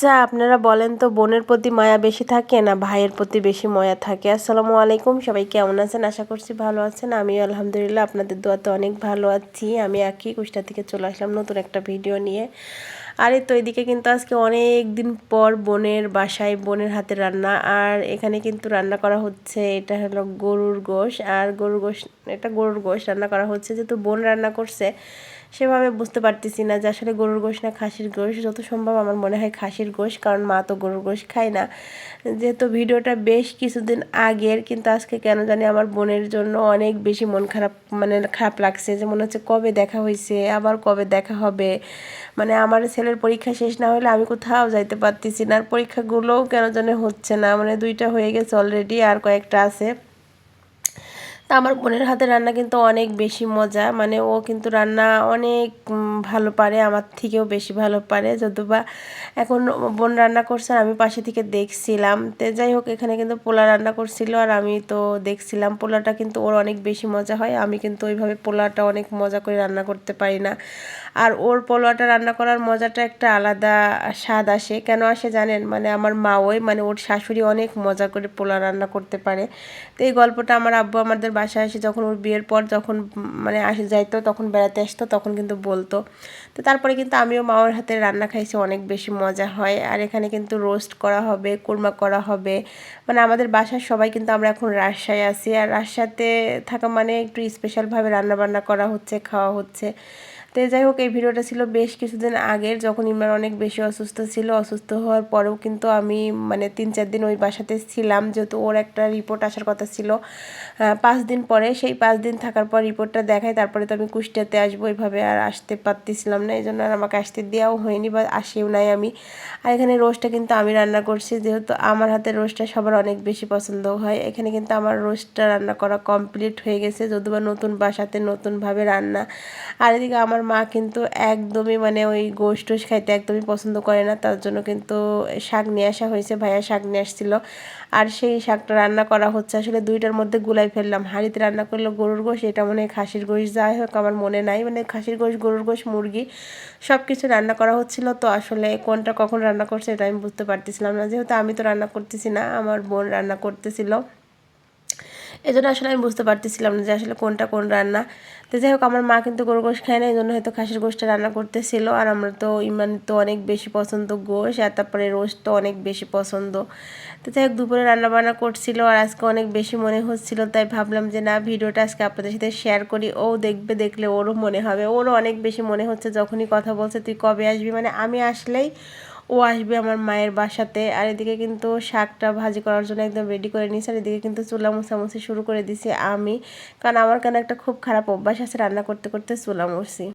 আচ্ছা আপনারা বলেন তো, বোনের প্রতি মায়া বেশি থাকে না ভাইয়ের প্রতি বেশি মায়া থাকে? আসসালামু আলাইকুম, সবাই কেমন আছেন? আশা করছি ভালো আছেন। আমি আলহামদুলিল্লাহ আপনাদের দোয়াতে অনেক ভালো আছি। আমি একই কুষ্টা থেকে চলে আসলাম নতুন একটা ভিডিও নিয়ে। আর এই তো এদিকে কিন্তু আজকে অনেক দিন পর বোনের বাসায় বোনের হাতে রান্না, আর এখানে কিন্তু রান্না করা হচ্ছে, এটা হলো গরুর গোশ, আর গরুর গোশ, এটা গরুর গোশ রান্না করা হচ্ছে, যেহেতু বোন রান্না করছে, সেভাবে বুঝতে পারতেছি না যে আসলে গরুর গোশ না খাসির গোশ, যত সম্ভব আমার মনে হয় খাসির গোশ, কারণ মা তো গরুর গোশ খায় না। যেহেতু ভিডিওটা বেশ কিছুদিন আগের, কিন্তু আজকে কেন জানি আমার বোনের জন্য অনেক বেশি মন খারাপ মানে খারাপ লাগছে, যে মনে হচ্ছে কবে দেখা হয়েছে আবার কবে দেখা হবে মানে আমার ছেলের পরীক্ষা শেষ না হলে আমি কোথাও যাইতে পারতেছি না। আর পরীক্ষাগুলোও কেন জানি হচ্ছে না। মানে দুইটা হয়ে গেছে অলরেডি আর কয়েকটা আছে। তা আমার বোনের হাতে রান্না কিন্তু অনেক বেশি মজা। মানে ও কিন্তু রান্না অনেক ভালো পারে, আমার থেকেও বেশি ভালো পারে। যদিও বা এখন বোন রান্না করছে, আমি পাশে থেকে দেখছিলাম। তো যাই হোক, এখানে কিন্তু পোলা রান্না করছিল, আর আমি তো দেখছিলাম পোলাটা কিন্তু ওর অনেক বেশি মজা হয়। আমি কিন্তু ওইভাবে পোলাটা অনেক মজা করে রান্না করতে পারি না। আর ওর পোলোয়াটা রান্না করার মজাটা একটা আলাদা স্বাদ আসে। কেন আসে জানেন? মানে আমার মা ওই মানে ওর শাশুড়ি অনেক মজা করে পোলা রান্না করতে পারে। তো এই গল্পটা আমার আব্বু আমাদের বাসায় এসে যখন ওর বিয়ের পর যখন মানে আসে যাইতো, তখন বেড়াতে আসতো, তখন কিন্তু বলতো। তো তারপরে কিন্তু আমিও মাওয়ার হাতে রান্না খাইছি, অনেক বেশি মজা হয়। আর এখানে কিন্তু রোস্ট করা হবে, কুরমা করা হবে। মানে আমাদের বাসার সবাই কিন্তু আমরা এখন রাজশাহী আছি। আর রাজশাহীতে থাকা মানে একটু স্পেশালভাবে রান্না বান্না করা হচ্ছে, খাওয়া হচ্ছে। তো যাই হোক, এই ভিডিওটা ছিল বেশ কিছুদিন আগের, যখন ইমরান অনেক বেশি অসুস্থ ছিল। অসুস্থ হওয়ার পরেও কিন্তু আমি মানে তিন চার দিন ওই বাসাতে ছিলাম, যেহেতু ওর একটা রিপোর্ট আসার কথা ছিল। পাঁচ দিন পরে, সেই পাঁচ দিন থাকার পর রিপোর্টটা দেখাই, তারপরে তো আমি কুষ্টিয়াতে আসব এইভাবে আর আসতে পারতেছিলাম না এই জন্য আর আমাকে আসতে দেওয়াও হয়নি বা আসেও নাই আমি। আর এখানে রোস্টটা কিন্তু আমি রান্না করছি, যেহেতু আমার হাতের রোস্টটা সবার অনেক বেশি পছন্দ হয়। এখানে কিন্তু আমার রোস্টটা রান্না করা কমপ্লিট হয়ে গেছে, যদিও বা নতুন বাসাতে নতুনভাবে রান্না। আর এদিকে আমার আমার মা কিন্তু একদমই মানে ওই গোশ টোশ খাইতে একদমই পছন্দ করে না। তার জন্য কিন্তু শাক নিয়ে আসা হয়েছে, ভাইয়া শাক নিয়ে আসছিল। আর সেই শাকটা রান্না করা হচ্ছে আসলে দুইটার মধ্যে গুলাই ফেললাম। হাঁড়িতে রান্না করল গরুর গোশ, এটা মনে হয় খাসির গোশ, যাই হোক আমার মনে নাই। মানে খাসির গোশ, গরুর গোশ, মুরগি সব কিছু রান্না করা হচ্ছিল। তো আসলে কোনটা কখন রান্না করছে এটা আমি বুঝতে পারতেছিলাম না। যেহেতু আমি তো রান্না করতেছি না, আমার বোন রান্না করতেছিল। এই জন্য আসলে আমি বুঝতে পারতেছিলাম না যে আসলে কোনটা কোন রান্না। তো যাই হোক, আমার মা কিন্তু গরু গোশ খায় না, এই জন্য হয়তো খাসির গোষ্ঠটা রান্না করতেছিল। আর আমরা তো ইমান তো অনেক বেশি পছন্দ গোশ, আর তারপরে রোস্ট তো অনেক বেশি পছন্দ। তো যাই হোক, দুপুরে রান্না বান্না করছিল আর আজকে অনেক বেশি মনে হচ্ছিল, তাই ভাবলাম যে না, ভিডিওটা আজকে আপনাদের সাথে শেয়ার করি। ও দেখবে, দেখলে ওরও মনে হবে। ওরও অনেক বেশি মনে হচ্ছে যখনই কথা বলছে, তুই কবে আসবি? মানে আমি আসলেই ও আসবে আমার মায়ের বাসাতে। আর এদিকে কিন্তু শাকটা ভাজি করার জন্য একদম রেডি করে নিয়েছি। আর এদিকে কিন্তু চুলা মোছামুছি শুরু করে দিছি আমি। কারণ আমার কেন একটা খুব খারাপ অভ্যাস আছে রান্না করতে করতে চুলা মুছি।